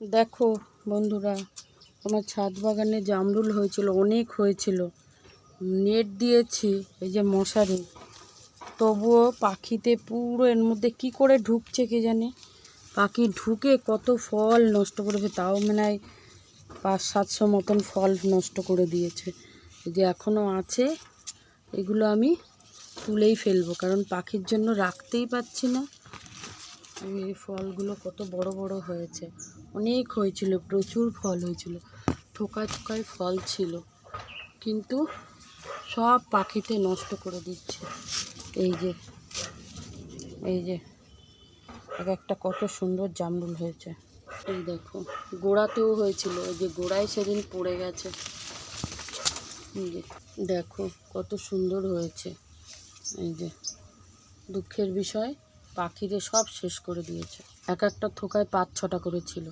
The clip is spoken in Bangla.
দেখো বন্ধুরা আমার ছাদ বাগানে জামরুল হয়েছিল, অনেক হয়েছিল। নেট দিয়েছি এই যে মশারি। তবুও পাখিতে পুরো এর মধ্যে কি করে ঢুকছে কে জানে? পাখি ঢুকে কত ফল নষ্ট করেছে, তাও মনে হয় পাঁচ সাতশো মতন ফল নষ্ট করে দিয়েছে। এই যে এখনও আছে, এগুলো আমি তুলেই ফেলব, কারণ পাখির জন্য রাখতেই পাচ্ছি না। এই ফলগুলো কত বড় বড় হয়েছে। অনেক হয়েছিল, প্রচুর ফল হয়েছিল। ঠোকায় ঠোকায় ফল ছিল। কিন্তু সব পাখিতে নষ্ট করে দিচ্ছে। এই যে এই যে, এক একটা কত সুন্দর জামরুল হয়েছে। এই দেখো, গোড়াতেও হয়েছিল। এই যে গোড়ায় সেদিন পড়ে গেছে। দেখো কত সুন্দর হয়েছে। এই যে, দুঃখের বিষয় পাখিরে সব শেষ করে দিয়েছে। এক একটা থোকায় পাঁচ ছটা করে ছিল।